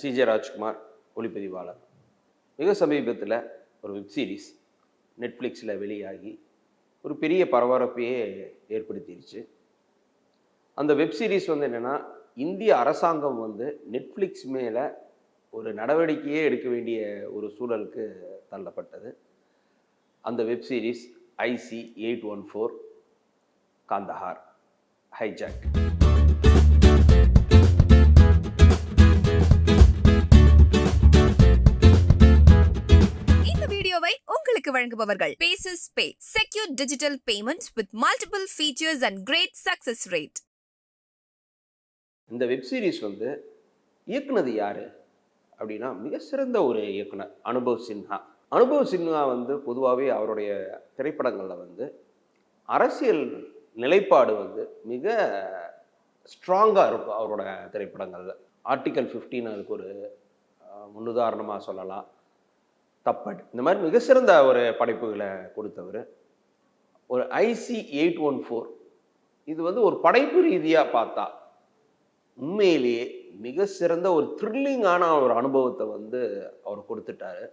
CJ Rajkumar ஒளிப்பதிவாளர். மிக சமீபத்தில் ஒரு வெப் சீரிஸ் நெட்ஃப்ளிக்ஸில் வெளியாகி ஒரு பெரிய பரபரப்பையே ஏற்படுத்திடுச்சு அந்த வெப் சீரிஸ் வந்து என்னென்னா இந்திய அரசாங்கம் வந்து நெட்ஃப்ளிக்ஸ் மேலே ஒரு நடவடிக்கையே எடுக்க வேண்டிய ஒரு சூழலுக்கு தள்ளப்பட்டது. அந்த web series IC eight one four Kandahar hijack. உங்களுக்கு பேசஸ் பே secure digital payment with multiple features and great success rate இந்த வெப் சீரிஸ் வந்து இயக்குனது யார்? அப்படின்னா மிக சிறந்த ஒரு இயக்குனர் அனுபவ் சின்ஹா. அனுபவ் சின்ஹா வந்து பொதுவாகவே அவருடைய திரைப்படங்களில் வந்து அரசியல் நிலைப்பாடு வந்து மிக ஸ்ட்ராங்காக இருக்கும் அவரோட திரைப்படங்களில். ஆர்டிக்கல் 15 அதுக்கு ஒரு முன்னுதாரணமாக சொல்லலாம். தப்பட். இந்த மாதிரி மிக சிறந்த ஒரு படைப்புகளை கொடுத்தவர். ஒரு ஐசி எயிட் ஒன் ஃபோர். இது வந்து ஒரு படைப்பு ரீதியாக பார்த்தா உண்மையிலேயே மிக சிறந்த ஒரு த்ரில்லிங்கான ஒரு அனுபவத்தை வந்து அவர் கொடுத்துட்டாரு.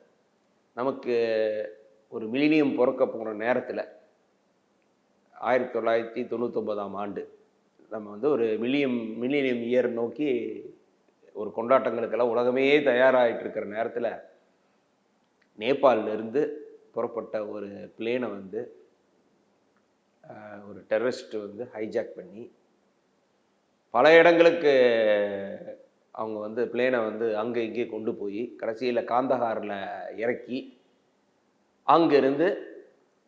நமக்கு ஒரு மிலினியம் பிறக்க போகிற நேரத்தில் ஆயிரத்தி தொள்ளாயிரத்தி தொண்ணூத்தொம்பதாம் ஆண்டு நம்ம வந்து ஒரு மில்லியம் மில்லினியம் இயர் நோக்கி ஒரு கொண்டாட்டங்களுக்கெல்லாம் உலகமே தயாராகிட்டு இருக்கிற நேரத்தில் நேபாளிலிருந்து புறப்பட்ட ஒரு பிளேனை வந்து ஒரு டெரரிஸ்ட் வந்து ஹைஜாக் பண்ணி பல இடங்களுக்கு அவங்க வந்து பிளேனை வந்து அங்கே இங்கே கொண்டு போய் கடைசியில் காந்தஹாரில் இறக்கி அங்கேருந்து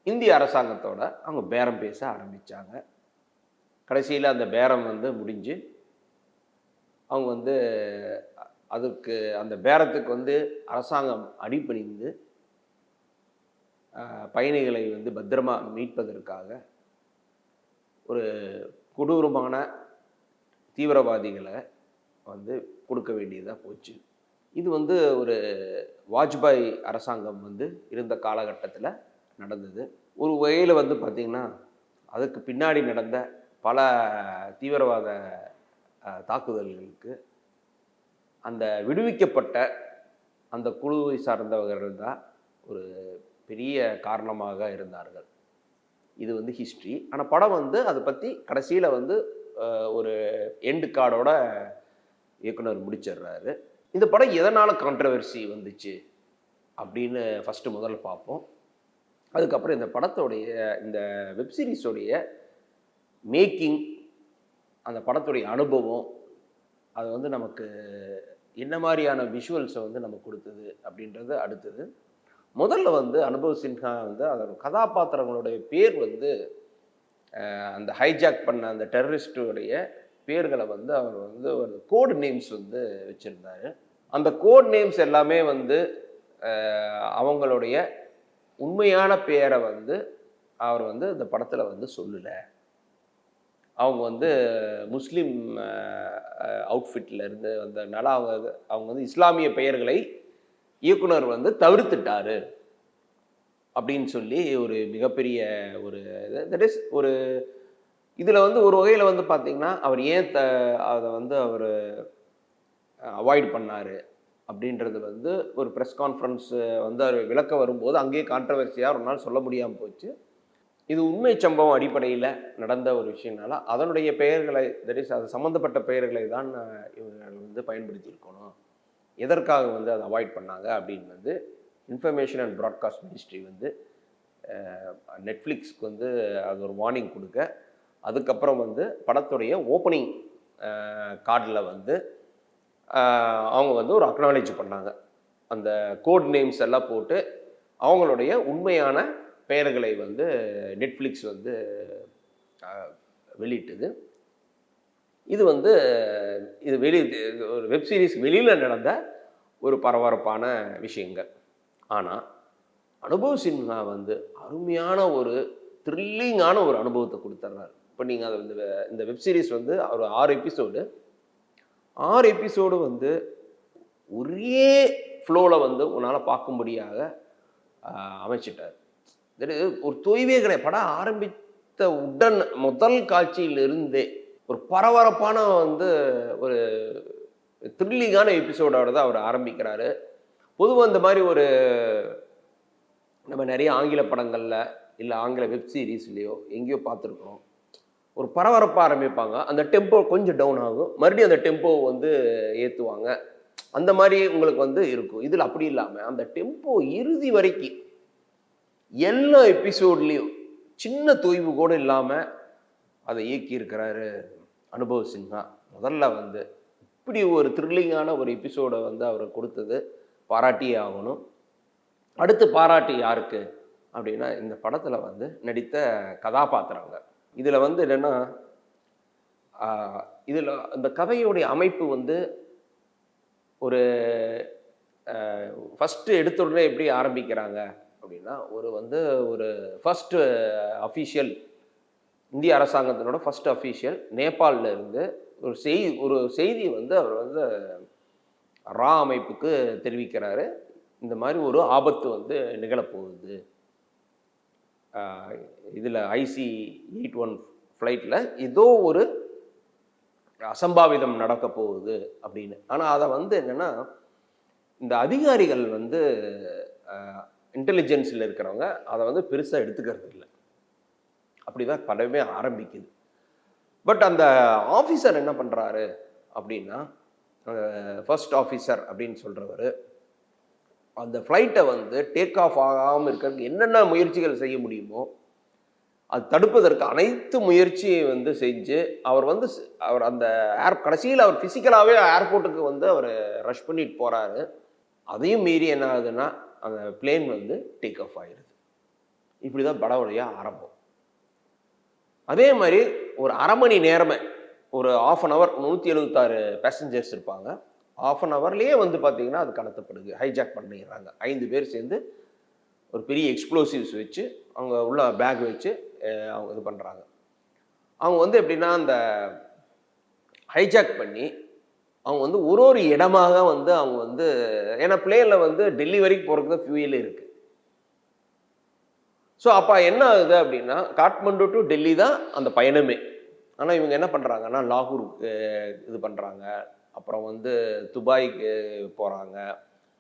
இந்திய அரசாங்கத்தோட அவங்க பேரம் பேச ஆரம்பித்தாங்க கடைசியில் அந்த பேரம் வந்து முடிஞ்சு அவங்க வந்து அதுக்கு அந்த பேரத்துக்கு வந்து அரசாங்கம் அடிபணிந்து பயணிகளை வந்து பத்திரமா மீட்பதற்காக ஒரு கொடூரமான தீவிரவாதிகளை வந்து கொடுக்க வேண்டியதாக போச்சு. இது வந்து ஒரு வாஜ்பாய் அரசாங்கம் வந்து இருந்த காலகட்டத்தில் நடந்தது. ஒரு வகையில் வந்து பார்த்திங்கன்னா அதுக்கு பின்னாடி நடந்த பல தீவிரவாத தாக்குதல்களுக்கு அந்த விடுவிக்கப்பட்ட அந்த குழுவை சார்ந்தவர்கள் தான் ஒரு பெரிய காரணமாக இருந்தார்கள். இது வந்து ஹிஸ்ட்ரி ஆனால் படம் வந்து அதை பற்றி கடைசியில் வந்து ஒரு எண்டு கார்டோட இயக்குனர் முடிச்சிடுறாரு. இந்த படம் எதனால் கான்ட்ரவர்சி வந்துச்சு அப்படின்னு ஃபஸ்ட்டு முதல்ல பார்ப்போம். அதுக்கப்புறம் இந்த படத்தோடைய இந்த வெப்சீரிஸோடைய மேக்கிங் அந்த படத்துடைய அனுபவம் அது வந்து நமக்கு என்ன மாதிரியான விஷுவல்ஸை வந்து நமக்கு கொடுத்தது அப்படின்றது அடுத்தது. முதல்ல வந்து அனுபவ் சின்ஹா வந்து அதோட கதாபாத்திரங்களுடைய பேர் வந்து அந்த ஹைஜாக் பண்ண அந்த டெரரிஸ்டுடைய பேர்களை வந்து அவர் வந்து ஒரு கோட் நேம்ஸ் வந்து வச்சுருந்தாரு. அந்த கோட் நேம்ஸ் எல்லாமே வந்து அவங்களுடைய உண்மையான பேரை வந்து அவர் வந்து இந்த படத்தில் வந்து சொல்லலை. அவங்க வந்து முஸ்லீம் அவுட்ஃபிட்டில் இருந்து வந்ததுனால அவங்க அவங்க வந்து இஸ்லாமிய பெயர்களை இயக்குனர் வந்து தவிர்த்துட்டாரு. அப்படின்னு சொல்லி ஒரு மிகப்பெரிய ஒரு தட் இஸ் ஒரு இதில் வந்து ஒரு வகையில் வந்து பார்த்தீங்கன்னா அவர் ஏன் த அதை வந்து அவர் அவாய்ட் பண்ணார் அப்படின்றது வந்து ஒரு ப்ரெஸ் கான்ஃபரன்ஸ் வந்து அவர் விளக்க வரும்போது அங்கேயே கான்ட்ரவர்சியாக ஒரு நாள் சொல்ல முடியாமல் போச்சு. இது உண்மை சம்பவம் அடிப்படையில் நடந்த ஒரு விஷயம்னால அதனுடைய பெயர்களை தட் இஸ் அது சம்மந்தப்பட்ட பெயர்களை தான் இவர்கள் வந்து பயன்படுத்தியிருக்கணும். எதற்காக வந்து அதை அவாய்ட் பண்ணாங்க அப்படின்னு வந்து இன்ஃபர்மேஷன் அண்ட் ப்ராட்காஸ்ட் மினிஸ்ட்ரி வந்து நெட்ஃப்ளிக்ஸ்க்கு வந்து அது ஒரு வார்னிங் கொடுக்க அதுக்கப்புறம் வந்து படத்துடைய ஓப்பனிங் கார்டில் வந்து அவங்க வந்து ஒரு அக்னாலேஜ் பண்ணாங்க. அந்த கோட் நேம்ஸ் எல்லாம் போட்டு அவங்களுடைய உண்மையான பெயர்களை வந்து நெட்ஃப்ளிக்ஸ் வந்து வெளியிட்டது. இது வந்து இது வெளி இது ஒரு வெப்சீரிஸ் வெளியில் நடந்த ஒரு பரபரப்பான விஷயங்கள். ஆனால் அனுபவ் சின்ஹா வந்து அருமையான ஒரு த்ரில்லிங்கான ஒரு அனுபவத்தை கொடுத்துட்றாரு இப்போ நீங்கள் அதை இந்த இந்த வெப்சீரிஸ் வந்து ஒரு ஆறு எபிசோடு ஆறு எபிசோடு வந்து ஒரே ஃப்ளோவில் வந்து உன்னால் பார்க்கும்படியாக அமைச்சிட்டார். ஒரு தொய்வே கிடையாது படம் ஆரம்பித்த உடன் முதல் காட்சியிலிருந்தே ஒரு பரபரப்பான வந்து ஒரு த்ரில்லிங்கான எபிசோடோட தான் அவர் ஆரம்பிக்கிறாரு. பொதுவாக இந்த மாதிரி ஒரு நம்ம நிறைய ஆங்கில படங்களில் இல்லை ஆங்கில வெப் சீரிஸ்லேயோ எங்கேயோ பார்த்துருக்கோம் ஒரு பரபரப்பாக ஆரம்பிப்பாங்க. அந்த டெம்போ கொஞ்சம் டவுன் ஆகும். மறுபடியும் அந்த டெம்போ வந்து ஏற்றுவாங்க அந்த மாதிரி உங்களுக்கு வந்து இருக்கும். இதில் அப்படி இல்லாமல் அந்த டெம்போ இறுதி வரைக்கும் எல்லா எபிசோட்லேயும் சின்ன தொய்வு கூட இல்லாமல் அதை இயக்கியிருக்கிறாரு அனுபவ சின்ஹா. முதல்ல வந்து இப்படி ஒரு த்ரில்லிங்கான ஒரு எபிசோடை வந்து அவர் கொடுத்தது பாராட்டியே ஆகணும். அடுத்து பாராட்டு யாருக்கு? அப்படின்னா இந்த படத்தில் வந்து நடித்த கதாபாத்திரங்க. இதில் வந்து என்னென்னா இதில் இந்த கதையுடைய அமைப்பு வந்து ஒரு ஃபஸ்ட்டு எடுத்த உடனே எப்படி ஆரம்பிக்கிறாங்க? அப்படின்னா ஒரு வந்து ஒரு ஃபஸ்ட்டு அஃபீஷியல் இந்திய அரசாங்கத்தினோட ஃபர்ஸ்ட் அஃபீஷியல் நேபாளில் இருந்து ஒரு செய்தி ஒரு செய்தி வந்து அவர் வந்து ரா அமைப்புக்கு தெரிவிக்கிறாரு. இந்த மாதிரி ஒரு ஆபத்து வந்து நிகழப்போகுது. இதில் ஐசி எயிட் ஒன் ஃப்ளைட்டில் ஏதோ ஒரு அசம்பாவிதம் நடக்க போகுது அப்படின்னு. ஆனால் அதை வந்து என்னென்னா இந்த அதிகாரிகள் வந்து இன்டெலிஜென்ஸில் இருக்கிறவங்க அதை வந்து பெருசாக எடுத்துக்கிறது இல்லை. அப்படி தான் படமே ஆரம்பிக்குது. பட் அந்த ஆஃபீஸர் என்ன பண்ணுறாரு அப்படின்னா ஃபர்ஸ்ட் ஆஃபீஸர் அப்படின்னு சொல்கிறவர் அந்த ஃப்ளைட்டை வந்து டேக் ஆஃப் ஆகாமல் இருக்கிறதுக்கு என்னென்ன முயற்சிகள் செய்ய முடியுமோ அது தடுப்பதற்கு அனைத்து முயற்சியை வந்து செஞ்சு அவர் வந்து அவர் அந்த ஏர் கடைசியில் அவர் ஃபிசிக்கலாகவே ஏர்போர்ட்டுக்கு வந்து அவர் ரஷ் பண்ணிட்டு போகிறாரு அதையும் மீறி என்ன ஆகுதுன்னா அந்த பிளேன் வந்து டேக் ஆஃப் ஆயிடுது இப்படி தான் படவுடைய ஆரம்பம். அதே மாதிரி ஒரு அரை மணி நேரமே ஒரு ஆஃப் அன் ஹவர் நூற்றி எழுபத்தாறு பேசஞ்சர்ஸ் இருப்பாங்க. ஆஃப் அன் ஹவர்லேயே வந்து பார்த்தீங்கன்னா அது கடத்தப்படுது ஹைஜாக் பண்ணிடுறாங்க. ஐந்து பேர் சேர்ந்து ஒரு பெரிய எக்ஸ்ப்ளோசிவ்ஸ் வச்சு அவங்க உள்ள பேக் வச்சு அவங்க இது பண்ணுறாங்க அவங்க வந்து எப்படின்னா அந்த ஹைஜாக் பண்ணி அவங்க வந்து ஒரு ஒரு இடமாக வந்து அவங்க வந்து ஏன்னா பிளேனில் வந்து டெல்லி வரைக்கும் போகிறதுக்கு தான் ஃபியூயல் இருக்குது ஸோ அப்போ என்ன ஆகுது அப்படின்னா காட்மண்டு டு டெல்லி தான் அந்த பயணமே. ஆனால் இவங்க என்ன பண்ணுறாங்கன்னா லாகூருக்கு இது பண்ணுறாங்க அப்புறம் வந்து துபாய்க்கு போகிறாங்க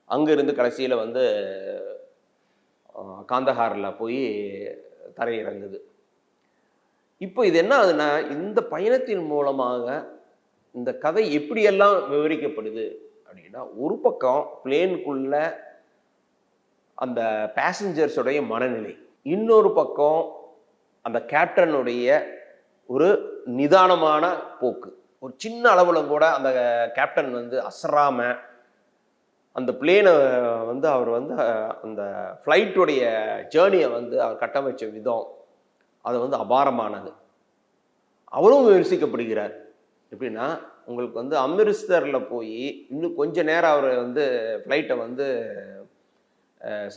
அங்கேருந்து கடைசியில் வந்து காந்தஹாரில் போய் தரையிறங்குது. இப்போ இது என்ன ஆகுதுன்னா இந்த பயணத்தின் மூலமாக இந்த கதை எப்படியெல்லாம் விவரிக்கப்படுது அப்படின்னா ஒரு பக்கம் பிளேனுக்குள்ள அந்த பேசஞ்சர்ஸுடைய மனநிலை இன்னொரு பக்கம் அந்த கேப்டனுடைய ஒரு நிதானமான போக்கு. ஒரு சின்ன அளவில் கூட அந்த கேப்டன் வந்து அசராம அந்த பிளேனை வந்து அவர் வந்து அந்த ஃப்ளைட்டுடைய ஜேர்னியை வந்து அவர் கட்டமைச்ச விதம் அது வந்து அபாரமானது. அவரும் விமர்சிக்கப்படுகிறார். எப்படின்னா உங்களுக்கு வந்து அமிர்தரில் போய் இன்னும் கொஞ்சம் நேரம் அவர் வந்து ஃப்ளைட்டை வந்து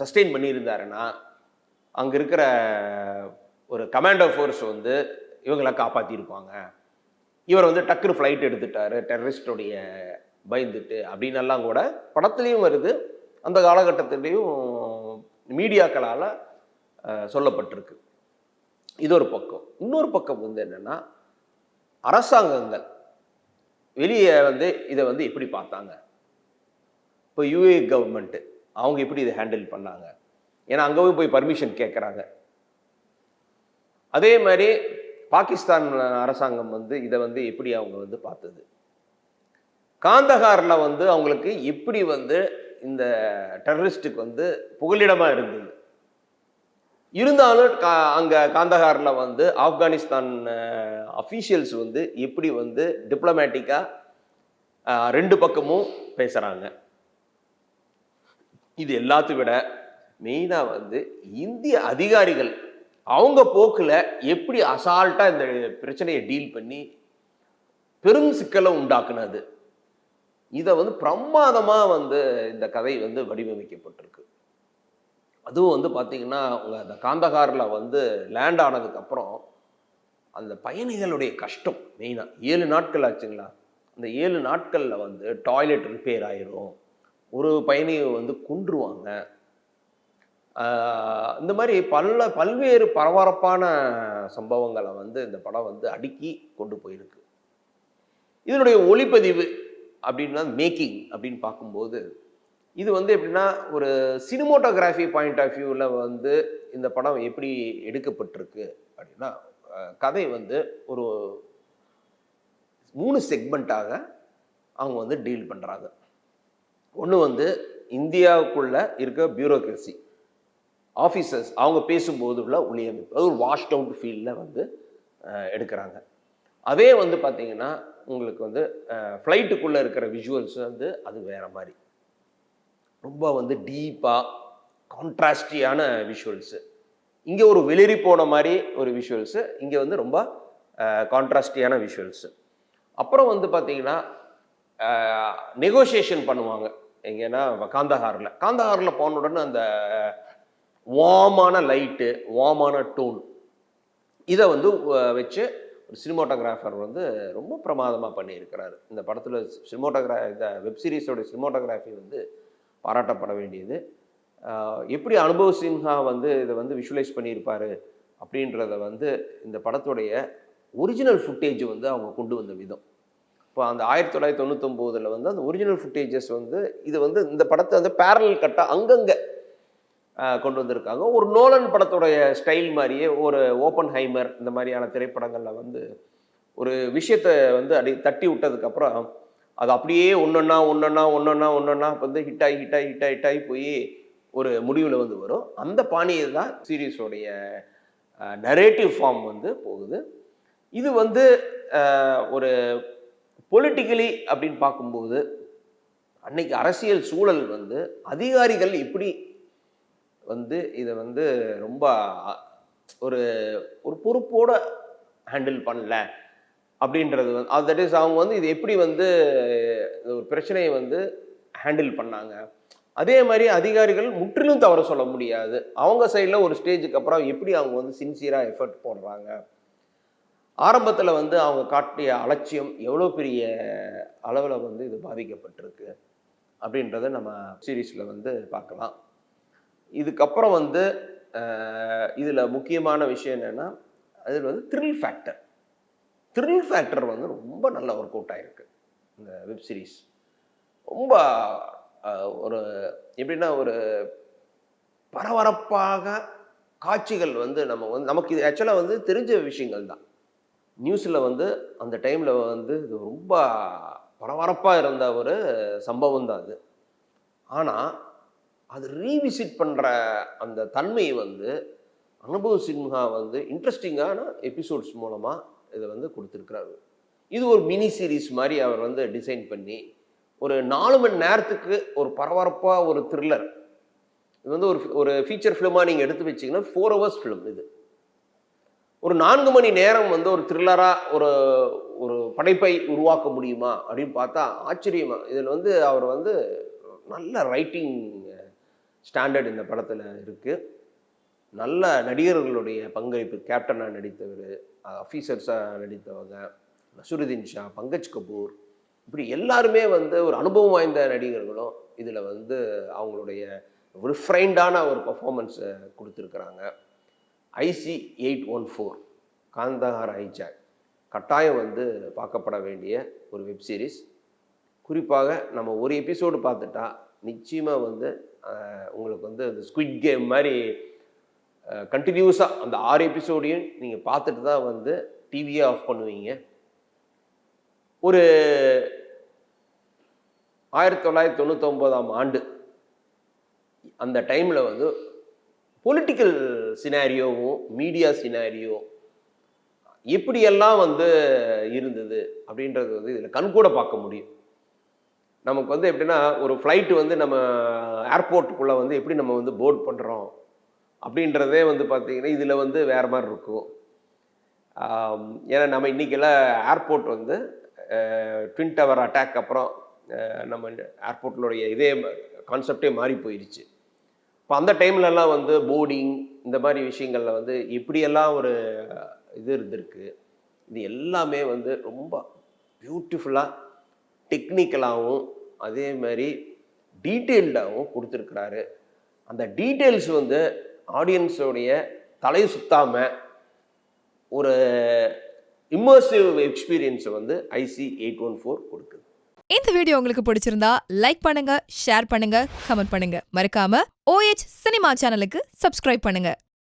சஸ்டெயின் பண்ணியிருந்தாருன்னா அங்கே இருக்கிற ஒரு கமாண்டோ ஃபோர்ஸ் வந்து இவங்களை காப்பாற்றிருப்பாங்க இவர் வந்து டக்குனு ஃப்ளைட் எடுத்துட்டாரு டெரரிஸ்டோடைய பயந்துட்டு அப்படின்னெல்லாம் கூட படத்துலேயும் வருது. அந்த காலகட்டத்திலையும் மீடியாக்களால் சொல்லப்பட்டிருக்கு. இது ஒரு பக்கம். இன்னொரு பக்கம் வந்து என்னென்னா அரசாங்கங்கள் வெளியே வந்து இதை வந்து எப்படி பார்த்தாங்க? இப்போ யூஏ கவர்மெண்ட்டு அவங்க எப்படி இதை ஹேண்டில் பண்ணாங்க? ஏன்னா அங்கே போய் பர்மிஷன் கேட்குறாங்க. அதே மாதிரி பாகிஸ்தான் அரசாங்கம் வந்து இதை வந்து எப்படி அவங்க வந்து பார்த்தது? காந்தகாரில் வந்து அவங்களுக்கு எப்படி வந்து இந்த டெரரிஸ்ட்டுக்கு வந்து புகலிடமாக இருந்தது? இருந்தாலும் கா அங்கே காந்தகாரில் வந்து ஆப்கானிஸ்தான் அஃபீஷியல்ஸ் வந்து எப்படி வந்து டிப்ளமேட்டிக்காக ரெண்டு பக்கமும் பேசுகிறாங்க இது எல்லாத்தையும் விட மெயினாக வந்து இந்திய அதிகாரிகள் அவங்க போக்கில் எப்படி அசால்ட்டாக இந்த பிரச்சனையை டீல் பண்ணி பெரும் சிக்கலை உண்டாக்குனது. இதை வந்து பிரமாதமாக வந்து இந்த கதை வந்து வடிவமைக்கப்பட்டிருக்கு. அதுவும் வந்து பார்த்தீங்கன்னா அவங்க அந்த காந்தகாரில் வந்து லேண்ட் ஆனதுக்கப்புறம் அந்த பயணிகளுடைய கஷ்டம் மெயினாக ஏழு நாட்கள் ஆச்சுங்களா? அந்த ஏழு நாட்களில் வந்து டாய்லெட் ரிப்பேர் ஆயிரும். ஒரு பயணியை வந்து கொன்றுவாங்க. இந்த மாதிரி பல பல்வேறு பரபரப்பான சம்பவங்களை வந்து இந்த படம் வந்து அடுக்கி கொண்டு போயிருக்கு. இதனுடைய ஒளிப்பதிவு அப்படின்னா மேக்கிங் அப்படின்னு பார்க்கும்போது இது வந்து எப்படின்னா ஒரு சினிமோட்டோகிராஃபி பாயிண்ட் ஆஃப் வியூவில் வந்து இந்த படம் எப்படி எடுக்கப்பட்டிருக்கு அப்படின்னா கதை வந்து ஒரு மூணு செக்மெண்ட்டாக அவங்க வந்து டீல் பண்ணுறாங்க ஒன்று வந்து இந்தியாவுக்குள்ள இருக்க பியூரோக்ரஸி ஆஃபீஸர்ஸ் அவங்க பேசும்போது உள்ள ஒளியமைப்பு அது ஒரு வாஷ்ட் அவுட் ஃபீல்டில் வந்து எடுக்கிறாங்க. அதே வந்து பார்த்திங்கன்னா உங்களுக்கு வந்து ஃப்ளைட்டுக்குள்ளே இருக்கிற விஷுவல்ஸ் வந்து அது வேறு மாதிரி. ரொம்ப வந்து டீப்பாக கான்ட்ராஸ்டியான விஷுவல்ஸு இங்கே ஒரு வெளிரி போன மாதிரி ஒரு விஷுவல்ஸு இங்கே வந்து ரொம்ப கான்ட்ராஸ்டியான விஷுவல்ஸு அப்புறம் வந்து பார்த்தீங்கன்னா நெகோசியேஷன் பண்ணுவாங்க. எங்கன்னா காந்தஹாரில். காந்தஹாரில் போன உடனே அந்த வாமான லைட்டு வாமான டோன் இதை வந்து வச்சு ஒரு சினிமோட்டோகிராஃபர் வந்து ரொம்ப பிரமாதமாக பண்ணியிருக்கிறாரு. இந்த படத்தில் சினிமோட்டோகிரா இந்த வெப் சீரிஸோட சினிமோட்டோகிராஃபி வந்து பாராட்டப்பட வேண்டியது. எப்படி அனுபவ் சின்ஹா வந்து இதை வந்து விஷுவலைஸ் பண்ணியிருப்பார் அப்படின்றத வந்து இந்த படத்துடைய ஒரிஜினல் ஃபுட்டேஜ் வந்து அவங்க கொண்டு வந்த விதம். இப்போ அந்த ஆயிரத்தி தொள்ளாயிரத்தி தொண்ணூத்தொம்போதில் வந்து அந்த ஒரிஜினல் ஃபுட்டேஜஸ் வந்து இது வந்து இந்த படத்தை வந்து பேரல் கட்டாக அங்கங்கே கொண்டு வந்திருக்காங்க. ஒரு நோலன் படத்துடைய ஸ்டைல் மாதிரியே ஒரு ஓப்பன் ஹைமர் இந்த மாதிரியான திரைப்படங்களில் வந்து ஒரு விஷயத்தை வந்து அடி தட்டி விட்டதுக்கப்புறம் அது அப்படியே ஒன்றொன்னா ஒன்றொன்னா ஒன்றொன்னா ஒன்றொன்னா வந்து ஹிட் ஆகி ஹிட் ஆகி ஹிட் ஆகி ஹிட் ஆகி போய் ஒரு முடிவில் வந்து வரும். அந்த பாணியை தான் சீரீஸோடைய நரேட்டிவ் ஃபார்ம் வந்து போகுது. இது வந்து ஒரு பொலிட்டிக்கலி அப்படின்னு பார்க்கும்போது அன்னைக்கு அரசியல் சூழல் வந்து அதிகாரிகள் இப்படி வந்து இதை வந்து ரொம்ப ஒரு ஒரு பொறுப்போடு ஹேண்டில் பண்ணல. அப்படின்றது வந்து அது தட் இஸ் அவங்க வந்து இது எப்படி வந்து ஒரு பிரச்சனையை வந்து ஹேண்டில் பண்ணாங்க. அதே மாதிரி அதிகாரிகள் முற்றிலும் தவறு சொல்ல முடியாது. அவங்க சைடில் ஒரு ஸ்டேஜுக்கு அப்புறம் எப்படி அவங்க வந்து சின்சியராக எஃபர்ட் போடுறாங்க. ஆரம்பத்தில் வந்து அவங்க காட்டிய அலட்சியம் எவ்வளோ பெரிய அளவில் வந்து இது பாதிக்கப்பட்டிருக்கு அப்படின்றத நம்ம சீரீஸில் வந்து பார்க்கலாம். இதுக்கப்புறம் வந்து இதில் முக்கியமான விஷயம் என்னென்னா அதில் வந்து த்ரில் ஃபேக்டர் த்ரில் ஃபேக்டர் வந்து ரொம்ப நல்ல ஒர்க் அவுட் ஆயிருக்கு. இந்த வெப் சீரிஸ் ரொம்ப ஒரு எப்படின்னா ஒரு பரபரப்பாக காட்சிகள் வந்து நம்ம வந்து நமக்கு இது ஆக்சுவலாக வந்து தெரிஞ்ச விஷயங்கள் தான். நியூஸில் வந்து அந்த டைமில் வந்து இது ரொம்ப பரபரப்பாக இருந்த ஒரு சம்பவம் தான் அது. ஆனால் அது ரீவிசிட் பண்ணுற அந்த தன்மை வந்து அனுபவ சின்ஹா வந்து இன்ட்ரெஸ்டிங்கான எபிசோட்ஸ் மூலமாக இதை வந்து கொடுத்துருக்குறாரு. இது ஒரு மினி சீரிஸ் மாதிரி அவர் வந்து டிசைன் பண்ணி ஒரு நாலு மணி நேரத்துக்கு ஒரு பரபரப்பாக ஒரு த்ரில்லர் இது வந்து ஒரு ஒரு ஃபீச்சர் ஃபிலிமாக நீங்கள் எடுத்து வச்சிங்கன்னா ஃபோர் ஹவர்ஸ் ஃபிலிம் இது. ஒரு நான்கு மணி நேரம் வந்து ஒரு த்ரில்லராக ஒரு ஒரு படைப்பை உருவாக்க முடியுமா அப்படின்னு பார்த்தா ஆச்சரியமா. இதில் வந்து அவர் வந்து நல்ல ரைட்டிங் ஸ்டாண்டர்ட் இந்த படத்தில் இருக்குது நல்ல நடிகர்களுடைய பங்களிப்பு. கேப்டனாக நடித்தவர் அஃபீசர்ஸாக நடித்தவங்க நசுருதீன் ஷா பங்கஜ் கபூர் இப்படி எல்லாருமே வந்து ஒரு அனுபவம் வாய்ந்த நடிகர்களும் இதில் வந்து அவங்களுடைய ரிஃப்ரைண்டான ஒரு பர்ஃபார்மன்ஸை கொடுத்துருக்குறாங்க. IC eight one four Kandahar hijack. கட்டாயம் வந்து பார்க்கப்பட வேண்டிய ஒரு வெப் சீரிஸ் குறிப்பாக நம்ம ஒரு எபிசோடு பார்த்துட்டா நிச்சயமாக வந்து உங்களுக்கு வந்து அந்த ஸ்குவிட் கேம் மாதிரி கண்டினியூஸாக அந்த ஆறு எபிசோடையும் நீங்கள் பார்த்துட்டு தான் வந்து டிவியே ஆஃப் பண்ணுவீங்க. ஒரு ஆயிரத்தி தொள்ளாயிரத்தி தொண்ணூத்தொம்போதாம் ஆண்டு அந்த டைமில் வந்து பொலிட்டிக்கல் சினாரியோவும் மீடியா சினாரியோ எப்படியெல்லாம் வந்து இருந்தது அப்படின்றது வந்து இதில் கண்கூட பார்க்க முடியும். நமக்கு வந்து எப்படின்னா ஒரு ஃப்ளைட்டு வந்து நம்ம ஏர்போர்ட்டுக்குள்ளே வந்து எப்படி நம்ம வந்து போர்ட் பண்ணுறோம் அப்படின்றதே வந்து பார்த்தீங்கன்னா இதில் வந்து வேறு மாதிரி இருக்கும். ஏன்னா நம்ம இன்றைக்கெல்லாம் ஏர்போர்ட் வந்து ட்வின் டவர் அட்டாக் அப்புறம் நம்ம ஏர்போர்ட்லுடைய இதே கான்செப்டே மாறி போயிடுச்சு இப்போ அந்த டைம்லலாம் வந்து போர்டிங் இந்த மாதிரி விஷயங்களில் வந்து எப்படியெல்லாம் ஒரு இது இருந்திருக்கு. இது எல்லாமே வந்து ரொம்ப பியூட்டிஃபுல்லாக டெக்னிக்கலாகவும் அதே மாதிரி டீட்டெயில்டாகவும் கொடுத்துருக்குறாரு. அந்த டீட்டெயில்ஸ் வந்து ஆடியன்ஸோடைய தலை சுத்தாமல் ஒரு இம்மர்சிவ் எக்ஸ்பீரியன்ஸை வந்து ஐசி எயிட் ஒன் ஃபோர் கொடுக்குது. இந்த வீடியோ உங்களுக்கு பிடிச்சிருந்தா லைக் பண்ணுங்க ஷேர் பண்ணுங்க கமெண்ட் பண்ணுங்க. மறக்காம ஓஎச் சினிமா சேனலுக்கு சப்ஸ்கிரைப் பண்ணுங்க.